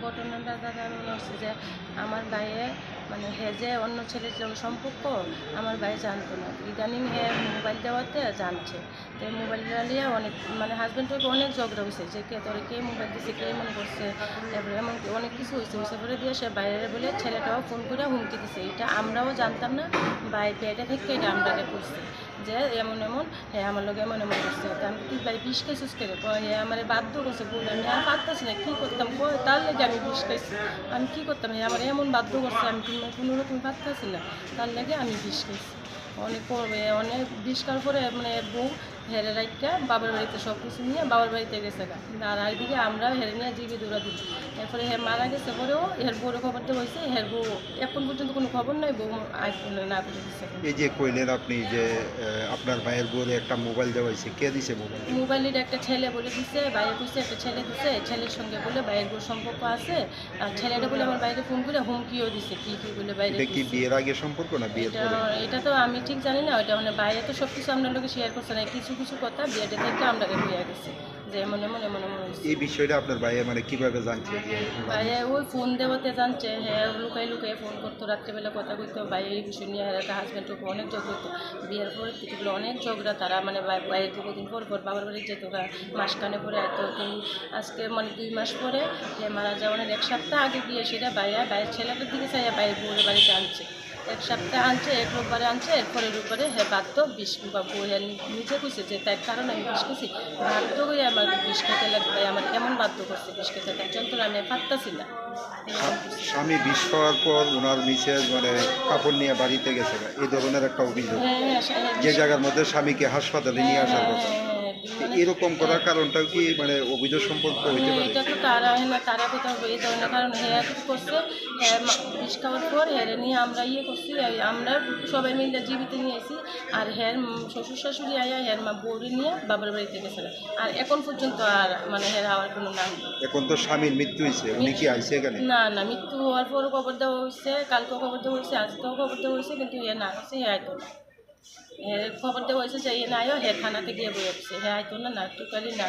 ঘটনাটা দাদা মনে হচ্ছে যে আমার ভাইয়ে মানে হে যে অন্য ছেলের সম্পর্ক, আমার ভাই জানতো না। ইদানিং হে মোবাইল দেওয়াতে জানছে। তো মোবাইলটা নিয়ে অনেক মানে হাজব্যান্ডকে অনেক ঝগড়া হয়েছে যে কে তোর কে মোবাইল দিছে, কে মনে করছে। তারপরে এমন অনেক কিছু হয়েছে হয়েছে পরে দিয়ে সে বাইরে বলে ছেলেটাও ফোন করে হুমকি দিছে। এটা আমরাও জানতাম না, ভাই পেটে থেকে এটা আমরা করছে। যে এমন এমন হ্যাঁ আমার লোক এমন এমন করছে। আমি ভাই বিষ খাইছিস করে হ্যাঁ আমার বাধ্য করছে বলে আমি আর পারতাছি না, কী করতাম? তার লেগে আমি বিষ খাইছি। আমি কী করতাম? হ্যাঁ আমার এমন বাধ্য করছে, আমি কোনো রকম বাচ্চা না তার লাগে আমি বিষ খেয়েছি। অনেক অনেক বিষ খাওয়ার পরে মানে বউ হেরে রাইকা বাবার বাড়িতে সব কিছু নিয়ে বাবার বাড়িতে গেছে গা। আর একদিকে আমরা হেরে নিয়ে জিবি দৌড়া দিই এরপরে হে মারা গেছে পরেও হের বউর খবর দেওয়া হয়েছে হের বউ এখন পর্যন্ত কোনো খবর নাই বউ না করে দিচ্ছে এই যে কইলেন আপনি যে আপনার ভাইয়ের বউরে একটা মোবাইল দেওয়া হয়েছে কে দিছে মোবাইল? মোবাইলের একটা ছেলে বলে দিছে বাইরে কইছে একটা ছেলে দিছে ছেলের সঙ্গে বলে বাইরের বউ সম্পর্ক আছে। আর ছেলেটা বলে আমার বাইরে ফোন করে হুমকিও দিছে কি কি বলে বাইরে কি বিয়ের আগে সম্পর্ক না বিয়ের এটা পরে? এটা তো আমি ঠিক জানি না ওইটা মানে বাইরে তো সব কিছু আমরা লোকে শেয়ার করছে না কিছু কিছু কথা বিয়েটা থেকে আমরা হইয়া গেছে। যে এমন এমন এমন হয়েছে এই বিষয়টা আপনার ভাইয়ে মানে কীভাবে জানছে যে বাইরে ওই ফোন দেওয়াতে জানছে হ্যাঁ লুকাই লুকাই ফোন করতো রাত্রেবেলা কথা কইতো এই বিষয় নিয়ে একটা হাজব্যান্ড ওকে অনেক ঝগড়া হতো বিয়ের পরে থেকে অনেক ঝগড়া তারা মানে বাইরে থেকে দিন পর পর বাবার বাড়ি যেত মাসখানে পরে এত দিন আজকে মানে দুই মাস পরে যে মারা যাওয়ার এক সপ্তাহ আগে গিয়ে সেটা বাইরে বাইরের ছেলেটার দিকে চাইয়া বাইরে বউরের বাড়িতে আনছে। এক সপ্তাহ আনছে এক রোববারে আনছে এরপরে রোববারে হে বাধ্য বিষ বা বইয়া নিজে কইছে যে তার কারণে আমি বিষ খেয়েছি বাধ্য হয়ে আমার বিষ খেতে লাগবে আমার এমন বাধ্য করছে বিষ খেতে? তার যন্ত্রণা আমি পারতাছি না। স্বামী বিষ খাওয়ার পর ওনার মিসেস মানে কাপড় নিয়ে বাড়িতে গেছে এই ধরনের একটা অভিযোগ। হ্যাঁ হ্যাঁ যে জায়গার মধ্যে স্বামীকে হাসপাতালে নিয়ে আসার কথা। হ্যাঁ, এরকম করার কারণটাও কি মানে অভিযোগ সম্পর্ক হইতে হ্যাঁ, পারে? এটা তো তারা হয় না তারা কোথাও এই ধরনের কারণ হ্যাঁ কি করছে। হ্যাঁ বিষ খাওয়ার পর হ্যাঁ নিয়ে আমরা ইয়ে করছি আমরা সবাই মিলে জীবিত নিয়েছি আর হ্যাঁ শ্বশুর শাশুড়ি আয়া হ্যাঁ মা বউরি নিয়ে বাবার বাড়িতে গেছিল আর এখন পর্যন্ত আর মানে হ্যাঁ আমার কোনো নাম এখন তো স্বামীর মৃত্যু হয়েছে উনি কি এখানে? না না মৃত্যু হওয়ার পরও খবর দেওয়া হয়েছে কালকেও খবর দেওয়া হয়েছে আজকেও খবর দেওয়া হয়েছে কিন্তু এ না হচ্ছে হে আইতো না এ খবর দেওয়া হয়েছে যে এ না আয়ো হে থানাতে গিয়ে বই আসছে হে আইতো না না টুকালি না।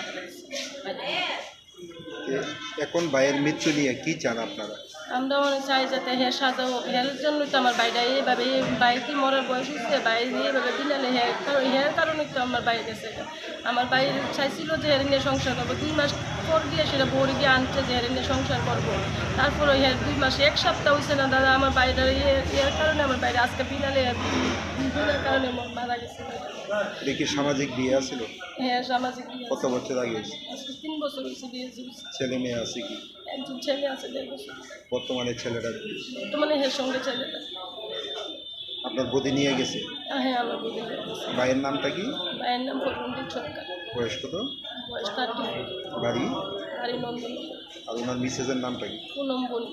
এখন ভাইয়ের মৃত্যু নিয়ে কি চান আপনারা? আমরা মনে চাই যাতে হে সাজাও হের জন্যই তো আমার বাইরে এইভাবে এই বাইরে মরার বয়স হচ্ছে বাইরে এইভাবে দিনালে হে কারণ হের কারণে তো আমার বাইরে গেছে। আমার বাইরে চাইছিল যে হের নিয়ে সংসার করব দুই মাস পর গিয়ে সেটা ভোর গিয়ে আনছে যে হের নিয়ে সংসার করব। তারপর ওই হের দুই মাস এক সপ্তাহ হয়েছে না দাদা আমার বাইরে এর কারণে আমার বাইরে আজকে বিনালে বিনার কারণে মারা গেছে। কি সামাজিক বিয়ে আছিল? হ্যাঁ সামাজিক বিয়ে কত বছর আগে আজকে তিন বছর হয়েছে বিয়ে ছেলে মেয়ে আছে কি? একজন ছেলে আছে দেড় বছর। বর্তমানে ছেলেটা বর্তমানে হের সঙ্গে ছেলেটা। আপনার বদি নিয়ে গেছে? হ্যাঁ আমার বদি গেছে। ভাইয়ের নামটা কি? মায়ের নাম ফটমন্দির সরকার। বয়স কত? বয়স থার্টি বাড়ি? বাড়ি নন্দন আর ওনার মিসেসের নামটা কি? পুনম বনি